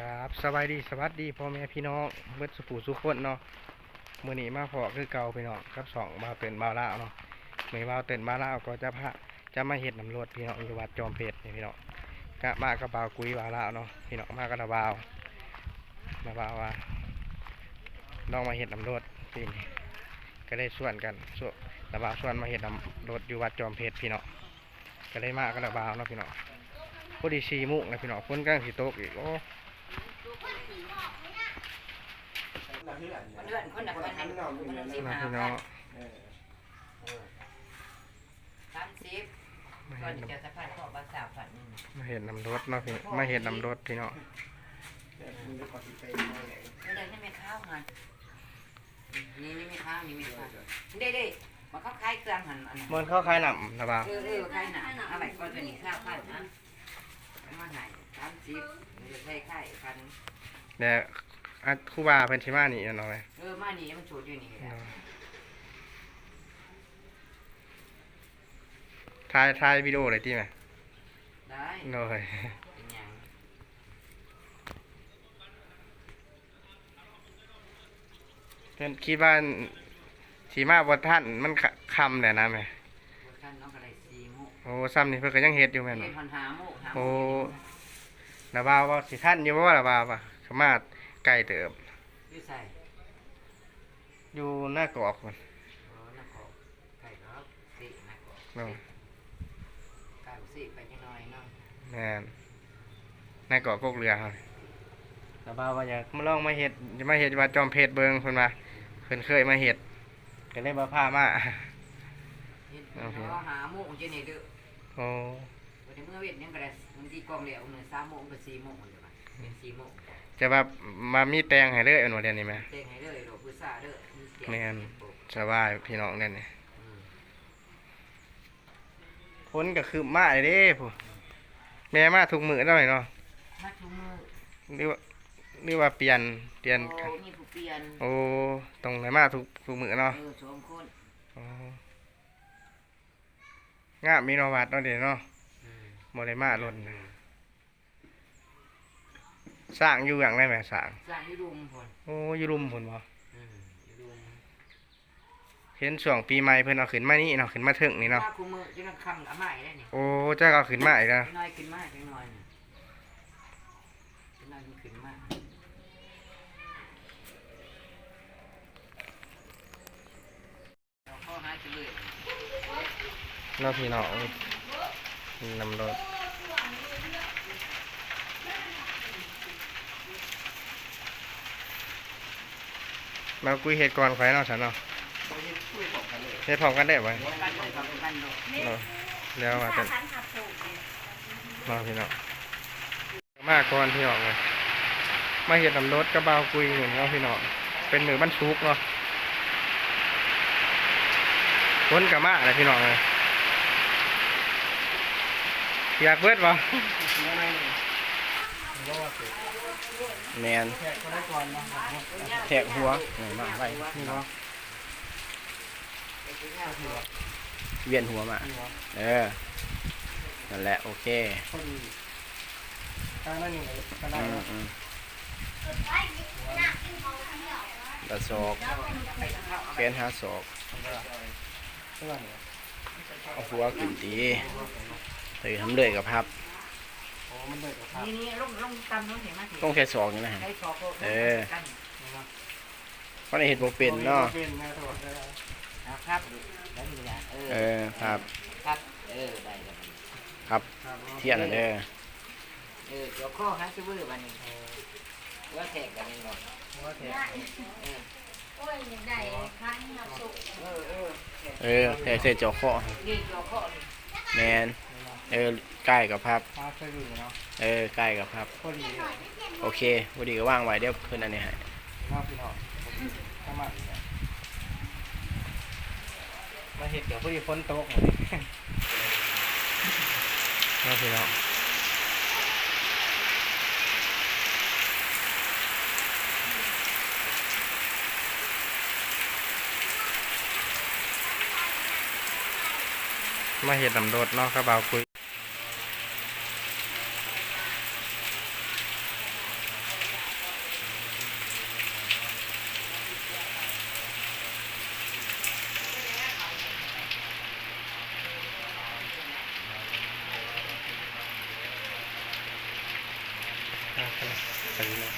ครับสบายดีสวัสดีพ่อแม่พี่น้องเบิดสุปูสุคนเนาะมื้อนี้มาพอคือเก่าพี่น้องกับสองบ่าเต้นบ่าลาเนาะมื้อนี้บ่าเต้นบ่าลาก็จะพาจะมาเฮ็ดน้ำรวดพี่น้องอยู่วัดจอมเพชรนี่พี่น้องกะมากับบ่าวกุยบาลาเนาะพี่น้องมากับนาบ่าวนาบาว่าน้องมาเฮ็ดน้ำรวดปีนี้ก็ได้ส่วนกันส่วนนาบ่าวส่วนมาเฮ็ดน้ำรวดอยู่วัดจอมเพชรพี่น้องก็ได้มากับนาบ่าวเนาะพี่น้องพอดีสีมุกนะพี่น้องฝนกลังสิตกอีกโอ้ คนเดือนคนละคนนั้นคนละสิบมาห้าพี่พัน้องสามสิบมาก่อเห็นนจะจะพันขอบัตรสามพันนี่มาเห็นนำรถเนาะพี่มาเห็นนำรถพี่นองไม่ได้ให้ไม่ข้าวหันนี่นี่ไม่ข้าวนี่ไม่ข้าวเด้เด้มาเข้าคล้ายเครื่องหันอันนั้นมันเข้าคล้ายหนำนะบ่าวเออเออคล้ายหนาอะไรก่อนจะนี่ข้าวพันนะมาหายสามสิบมันจะใช้ไข่พันแต่ อัดครู่บาเป็นชิมานี่เนาะเลยเออมานี่มันชูดอยู่นี่ถ่ายถ่ายวิดีโอเลยที่ไหมได้โดยเป็นยังเพิ่นคิดว่าสีมาบ่ท่านมันคคำแต่นะแม่บนขั้นน้องกระไรซีมุโอ้ซ้ำนี่เพิ่นก็ยังเฮ็ดอยู่แม่นเห็บ่นพันหามุหาโอ้มุนะบ่าวว่าสิท่านอยู่บ่ว่าละบ่าวป่ะสามารถ ไกลเติบยืดใส่อยู่หน้ากอกพุ่นโอ้นักขอไก่ครับสินักขอเนาะไก่สิไปจังหน่อยเนาะแม่นหน้ากอกกกเรือครับนะบ่าวว่าอยากมาลองมาเฮ็ดจะมาเฮ็ดว่าจอมเพชรเบิ่งเพิ่นว่าเพิ่นเคยมาเฮ็ดก็เลยบ่พามาเห็นโอเคเราหาโมงจะเนี่ยเด้อโอ้วันนี้เมื่อเวทยังกระไรมันตีกองเหลวเหมือนสามโมงกับสี่โมงเลยป่ะเป็นสี่โมง จะว่ามามีแตงให้เลยอันว่าเดี๋ยวนี้ไหม เต้งให้เลยโรพุซ่าเด้อมีเสียงแม่นเสียงปุ๊บสบายพี่น้องเนี่ยนี่อืมพ้นก็คือมาเลยเด้ผู้แม่มาทุกมื้อแล้วนี่เนาะมาชุมือหรือว่าหรือว่าเปลี่ยนเปลี่ยนโอ้มีผู้เปลี่ยนโอ้ตรงไหนมาทุกทุกมื้อเนาะเออสองคนอ๋องามมีเนาะวัดเนาะเด้เนาะอืม บ่ได้มาล้นนะ สร้างอยู่อย่างไรแม่สร้างสร้างอยุรุมพนโอ้อยู่รุมพุ่นบ่อืมอยุรุมเห็นช่วงปีใหม่เพิ่นเอาขึ้นมานี่เนาะขึ้นมาถึงนี่เนาะว่าคุมือจะนั่งคำละไม้ได้นี่โอ้เจ้าก็เอาขึ้นมาอีกแล้วน้อยขึ้นมากจังน้อยนี่น้อยมันขึ้นมากเราเข้าหาจะเลย เนาะพี่น้องนำรถ มาคุยเหตุก่อนไฟเนาะฉันเนาะเฮ็ดพร้อมกันได้ไหมกันเลยครับกันเลยเนาะแล้วว่ากันเนาะพี่น้องมาก่อนพี่น้องเลยมาเฮ็ดนำรถกระบาวคุยเหมือนเนาะพี่น้องเป็นมือบ้านซุกเนาะคนกับมาอะไรพี่น้องเลยอยากเบิดบ่ แมนแทกหัวนี่มาไว้นี่เนาะเวียนหัวมาเออนั่นแหละโอเคอืมอืมตะศอกแกนหาศอกเอาหัวขึ้นตีตีทำเลยกับพับ นี่นี่ลงลงตำลงเห็นไหมต้องแค่ศอกนี่นะฮะใช้ซอกเออเพราะในเห็ดโมเป็นเนาะครับแล้วนี่นะเอเอออครับครับ เออได้แล้วครับเทียนน่ะเด้อเออเดี๋ยวข้อฮะจะเบื่อวันนี้ว่าแขกกันนี่หรอกเออโอ้ยอยากได้ข้างเราสุกเออเออเออแต่เสร็จเจาะข้อนี่เดี๋ยวข้อนี่แมน เออใกล้กับพับพาไปอเนาะเออใกล้กับพับ พอดีโอเคพอดีก็ว่างไว้เดี๋ยวเพื่อนอันนี้ให้มาพี่น้องถ้ามาเนี่ยมาเห็ดเดี๋ยวพอดีฝนตกมาพี่น้องมาเห็ดนำรถเนาะกระเบาคุย ไปเลย